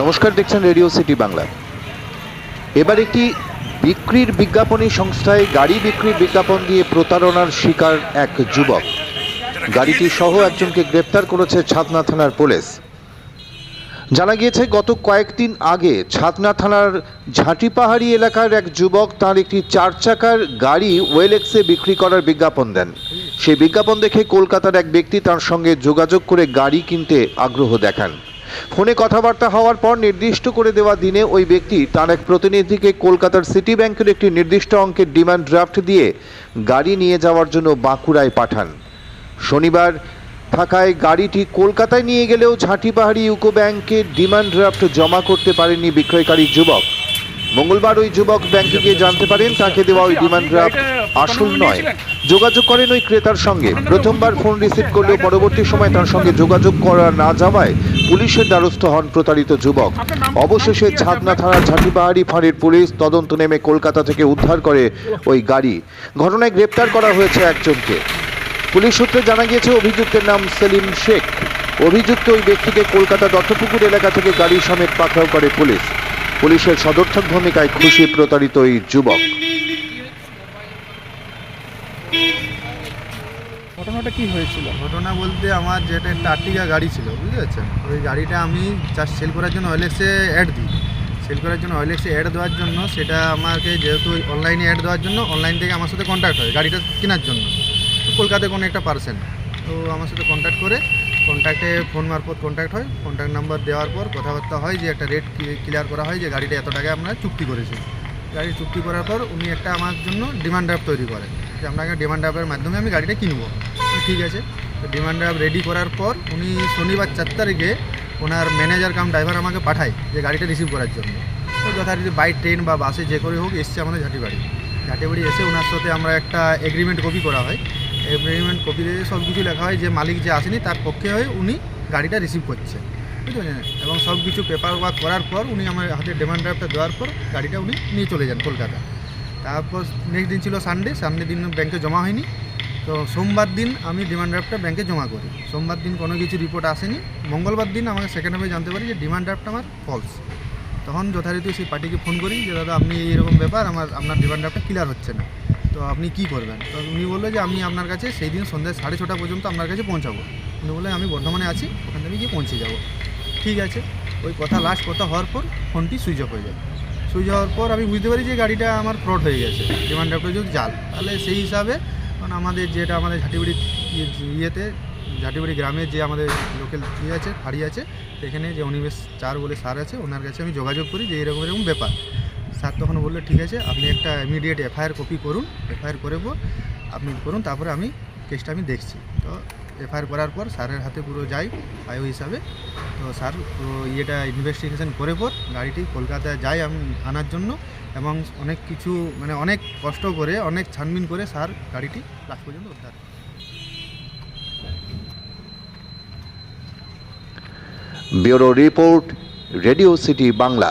নমস্কার, দেখছেন radio city Bangla. এবার একটি বিক্রির বিজ্ঞাপনী সংস্থায় গাড়ি বিক্রির বিজ্ঞাপন দিয়ে প্রতারণার শিকার এক যুবক। গাড়িটি সহ একজনকে গ্রেপ্তার করেছে ছাতনা থানার পুলিশ। জানা গিয়েছে, গত কয়েকদিন আগে ছাতনা থানার ঝাঁটিপাহাড়ি এলাকার এক যুবক তার একটি চার চাকার গাড়ি ওয়েলেক্সে বিক্রি করার বিজ্ঞাপন দেন। সেই বিজ্ঞাপন দেখে কলকাতার এক ব্যক্তি তার সঙ্গে যোগাযোগ করে গাড়ি কিনতে আগ্রহ দেখান। ফোনে কথাবার্তা হওয়ার পর নির্দিষ্ট করে দেওয়া দিনে ওই ব্যক্তি তার এক প্রতিনিধিকে কলকাতার সিটি ব্যাংকের একটি নির্দিষ্ট অঙ্কের ডিমান্ড ড্রাফট দিয়ে গাড়ি নিয়ে যাওয়ার জন্য বাঁকুড়ায় পাঠান। শনিবার থাকায় গাড়িটি কলকাতায় নিয়ে গেলেও ঝাঁটি পাহাড়ি ইউকো ব্যাংকে ডিমান্ড ড্রাফট জমা করতে পারেনি বিক্রয়কারী যুবক। মঙ্গলবার ওই যুবক ব্যাংকে গিয়ে জানতে পারেন তাকে দেওয়া ওই ডিমান্ড ড্রাফট আসল নয়। যোগাযোগ করেন ওই ক্রেতার সঙ্গে। প্রথমবার ফোন রিসিভ করলেও পরবর্তী সময় তার সঙ্গে যোগাযোগ করা না যাওয়ায় পুলিশের দ্বারস্থ হন প্রতারিত যুবক। অবশেষে ছাদনা থানার ঝাঁটিপাহাড়ি ফাঁড়ির পুলিশ তদন্ত নেমে কলকাতা থেকে উদ্ধার করে ওই গাড়ি। ঘটনায় গ্রেপ্তার করা হয়েছে একজনকে। পুলিশ সূত্রে জানা গিয়েছে অভিযুক্তের নাম সেলিম শেখ। অভিযুক্ত ওই ব্যক্তিকে কলকাতা দত্তপুকুর এলাকা থেকে গাড়ি সমেত পাকড়াও করে পুলিশ। পুলিশের সদর্থক ভূমিকায় খুশি প্রতারিত ওই যুবক। ঘটনাটা কি হয়েছিল? ঘটনা বলতে আমার যেটা একটা আর্টিকা গাড়ি ছিল বুঝতে পারছেন ওই গাড়িটা আমি চাষ সেল করার জন্য ওয়েলেক্সে অ্যাড দিই। সেল করার জন্য ওয়েলেক্সে অ্যাড দেওয়ার জন্য সেটা আমাকে যেহেতু অনলাইনে অ্যাড দেওয়ার জন্য অনলাইন থেকে আমার সাথে কন্ট্যাক্ট হয় গাড়িটা কেনার জন্য। তো কলকাতায় কোনো একটা পার্সেন তো আমার সাথে কন্ট্যাক্ট করে কন্ট্যাক্টে ফোন মারফত কন্ট্যাক্ট হয়। কন্ট্যাক্ট নাম্বার দেওয়ার পর কথাবার্তা হয় যে একটা রেট ক্লিয়ার করা হয় যে গাড়িটা এত টাকায় আমরা চুক্তি করেছি গাড়ি চুক্তি করার পর উনি একটা আমার জন্য ডিমান্ড ড্রাফট তৈরি করেন যে আপনাকে ডিমান্ড ড্রাফটের মাধ্যমে আমি গাড়িটা কিনবো। ঠিক আছে। তো ডিমান্ড ড্রাফট রেডি করার পর উনি শনিবার চার তারিখে ওনার ম্যানেজার কাম ড্রাইভার আমাকে পাঠায় যে গাড়িটা রিসিভ করার জন্য। তো যথারীতি বাই ট্রেন বা বাসে যে করে হোক, এসছে আমাদের ঝাঁটিবাড়ি। ঝাঁটিবাড়ি এসে ওনার সাথে আমরা একটা এগ্রিমেন্ট কপি করা হয়। এগ্রিমেন্ট কপিতে সব কিছু লেখা হয়, যে মালিক যে আসেনি তার পক্ষে হয়ে উনি গাড়িটা রিসিভ করছে। বুঝতে পারছেন এবং সব কিছু পেপার ওয়ার্ক করার পর উনি আমার হাতে ডিমান্ড ড্রাফটটা দেওয়ার পর গাড়িটা উনি নিয়ে চলে যান কলকাতা। তারপর নেক্সট দিন ছিল সানডে সানডে দিন ব্যাংকে জমা হয়নি। তো সোমবার দিন আমি ডিমান্ড ড্রাফটটা ব্যাংকে জমা করি। সোমবার দিন কোনো কিছু রিপোর্ট আসেনি। মঙ্গলবার দিন আমাকে সেকেন্ড হাফে জানতে পারি যে ডিমান্ড ড্রাফটটা আমার ফলস তখন যথারীতি সেই পার্টিকে ফোন করি যে, দাদা, আপনি এইরকম ব্যাপার, আমার, আপনার ডিমান্ড ড্রাফটটা ক্লিয়ার হচ্ছে না। তো আপনি কি করবেন? তো উনি বলল যে, আমি আপনার কাছে সেই দিন সন্ধ্যা সাড়ে ছটা পর্যন্ত আপনার কাছে পৌঁছাবো। উনি বললেন, আমি বর্ধমানে আছি, ওখান থেকে গিয়ে পৌঁছে যাব। ঠিক আছে। ওই কথা লাস্ট কথা হওয়ার পর ফোনটি সুইচ অফ হয়ে যায়। সুইচ হওয়ার পর আমি বুঝতে পারি যে গাড়িটা আমার ফ্রড হয়ে গেছে। ডিমান্ড ড্রাফটে যদি জাল, তাহলে সেই হিসাবে কারণ আমাদের যেটা আমাদের ঝাঁটিবাড়ি ইয়েতে, ঝাঁটিবাড়ি গ্রামে যে আমাদের লোকাল ইয়ে আছে, ফাড়ি আছে, সেখানে যে অনিবেশ চার বলে সার আছে, ওনার কাছে আমি যোগাযোগ করি যে এরকম এরকম ব্যাপার। স্যার তখন বলল, ঠিক আছে, আপনি একটা ইমিডিয়েট এফআইআর কপি করুন এফআইআর করে পর আপনি করুন, তারপরে আমি কেসটা আমি দেখছি। তো এফআইআর করার পর স্যারের হাতে পুরো যাই, আয়ো হিসাবে। তো স্যার ইয়েটা ইনভেস্টিগেশন করে পর গাড়িটি কলকাতায় যাই আমি আনার জন্য এবং অনেক কিছু মানে অনেক কষ্ট করে, অনেক ছানবিন করে স্যার গাড়িটি লাস্ট পর্যন্ত উদ্ধার। Bureau report, radio city Bangla.